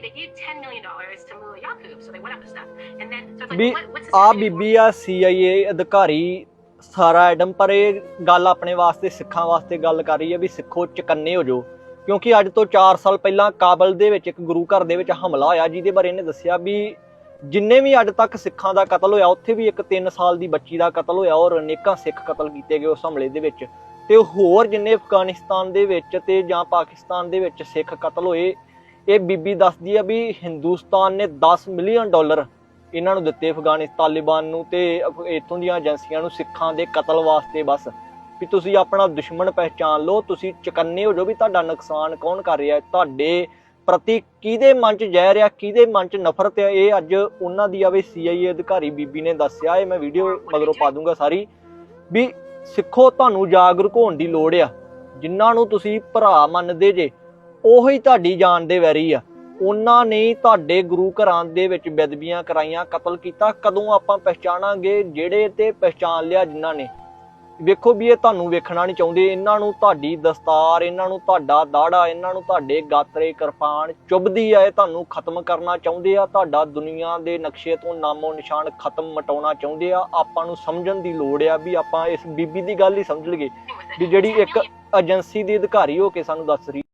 they gave $10 million to Mullah Yaqub, so they went after stuff. And then, so it's like, we what, what's this ਆ ਬੀਬੀ ਆ CIA ਅਧਿਕਾਰੀ ਸਾਰਾ Adam ਪਰ ਇਹ ਗੱਲ ਆਪਣੇ ਵਾਸਤੇ ਸਿੱਖਾਂ ਵਾਸਤੇ ਗੱਲ ਕਰ ਰਹੀ ਹੈ ਵੀ ਸਿੱਖੋ ਚਕੰਨੇ ਹੋ ਜਾਓ ਕਿਉਂਕਿ ਅੱਜ ਤੋਂ 4 ਸਾਲ ਪਹਿਲਾਂ ਕਾਬਲ ਦੇ ਵਿੱਚ ਇੱਕ ਗੁਰੂ ਘਰ ਦੇ ਵਿੱਚ ਹਮਲਾ ਹੋਇਆ ਜਿਹਦੇ ਬਾਰੇ ਇਹਨੇ ਦੱਸਿਆ ਵੀ ਜਿੰਨੇ ਵੀ ਅੱਜ ਤੱਕ ਸਿੱਖਾਂ ਦਾ ਕਤਲ ਹੋਇਆ ਉੱਥੇ ਵੀ ਇੱਕ 3 ਸਾਲ ਦੀ ਬੱਚੀ ਦਾ ਕਤਲ ਹੋਇਆ ਔਰ ਅਨੇਕਾਂ ਸਿੱਖ ਕਤਲ ਕੀਤੇ ਗਏ ਉਸ ਹਮਲੇ ਦੇ ਵਿੱਚ। ਤੇ ਹੋਰ ਜਿੰਨੇ ਅਫਗਾਨਿਸਤਾਨ ਦੇ ਵਿੱਚ ਤੇ ਜਾਂ ਪਾਕਿਸਤਾਨ ਦੇ ਵਿੱਚ ਸਿੱਖ ਕਤਲ ਹੋਏ ਇਹ ਬੀਬੀ ਦੱਸਦੀ ਆ ਵੀ ਹਿੰਦੁਸਤਾਨ ਨੇ 10 ਮਿਲੀਅਨ ਡਾਲਰ ਇਹਨਾਂ ਨੂੰ ਦਿੱਤੇ ਅਫਗਾਨਿਸਤਾਨ ਤਾਲਿਬਾਨ ਨੂੰ ਤੇ ਇੱਥੋਂ ਦੀਆਂ ਏਜੰਸੀਆਂ ਨੂੰ ਸਿੱਖਾਂ ਦੇ ਕਤਲ ਵਾਸਤੇ ਬਸ। ਵੀ ਤੁਸੀਂ ਆਪਣਾ ਦੁਸ਼ਮਣ ਪਹਿਚਾਨ ਲਓ ਤੁਸੀਂ ਚਕੰਨੇ ਹੋ ਜੋ ਵੀ ਤੁਹਾਡਾ ਨੁਕਸਾਨ ਕੌਣ ਕਰ ਰਿਹਾ ਹੈ ਤੁਹਾਡੇ ਪ੍ਰਤੀ ਕਿਹਦੇ ਮਨ 'ਚ ਜ਼ਹਿਰ ਆ ਕਿਹਦੇ ਮਨ 'ਚ ਨਫ਼ਰਤ ਆ ਇਹ ਅੱਜ ਉਹਨਾਂ ਦੀ ਆਵੇ ਸੀਆਈਏ ਅਧਿਕਾਰੀ ਬੀਬੀ ਨੇ ਦੱਸਿਆ ਇਹ ਮੈਂ ਵੀਡੀਓ ਮਗਰੋਂ ਪਾ ਦੂੰਗਾ ਸਾਰੀ। ਵੀ ਸਿੱਖੋ ਤੁਹਾਨੂੰ ਜਾਗਰੂਕ ਹੋਣ ਦੀ ਲੋੜ ਆ। ਜਿਨ੍ਹਾਂ ਨੂੰ ਤੁਸੀਂ ਭਰਾ ਮੰਨਦੇ ਜੇ ਉਹੀ ਤੁਹਾਡੀ ਜਾਨ ਦੇ ਵੈਰੀ ਆ। ਉਹਨਾਂ ਨੇ ਤੁਹਾਡੇ ਗੁਰੂ ਘਰਾਂ ਦੇ ਵਿੱਚ ਬੇਦਬੀਆਂ ਕਰਾਈਆਂ, ਕਤਲ ਕੀਤਾ। ਕਦੋਂ ਆਪਾਂ ਪਹਿਚਾਣਾਂਗੇ ਜਿਹੜੇ ਤੇ ਪਹਿਚਾਨ ਲਿਆ ਜਿਨ੍ਹਾਂ ਨੇ? ਵੇਖੋ ਵੀ ਇਹ ਤੁਹਾਨੂੰ ਵੇਖਣਾ ਨਹੀਂ ਚਾਹੁੰਦੇ। ਇਹਨਾਂ ਨੂੰ ਤੁਹਾਡੀ ਦਸਤਾਰ, ਇਹਨਾਂ ਨੂੰ ਤੁਹਾਡਾ ਦਾੜਾ, ਇਹਨਾਂ ਨੂੰ ਤੁਹਾਡੇ ਗਾਤਰੇ, ਕਿਰਪਾਨ ਚੁੱਭਦੀ ਆ, ਇਹ ਤੁਹਾਨੂੰ ਖਤਮ ਕਰਨਾ ਚਾਹੁੰਦੇ ਆ। ਤੁਹਾਡਾ ਦੁਨੀਆ ਦੇ ਨਕਸ਼ੇ ਤੋਂ ਨਾਮੋ ਨਿਸ਼ਾਨ ਖਤਮ ਮਟਾਉਣਾ ਚਾਹੁੰਦੇ ਆ। ਆਪਾਂ ਨੂੰ ਸਮਝਣ ਦੀ ਲੋੜ ਆ ਵੀ ਆਪਾਂ ਇਸ ਬੀਬੀ ਦੀ ਗੱਲ ਹੀ ਸਮਝ ਲਈਏ। ਵੀ ਜਿਹੜੀ ਇੱਕ ਏਜੰਸੀ ਦੀ ਅਧਿਕਾਰੀ ਹੋ ਕੇ ਸਾਨੂੰ ਦੱਸ ਰਹੀ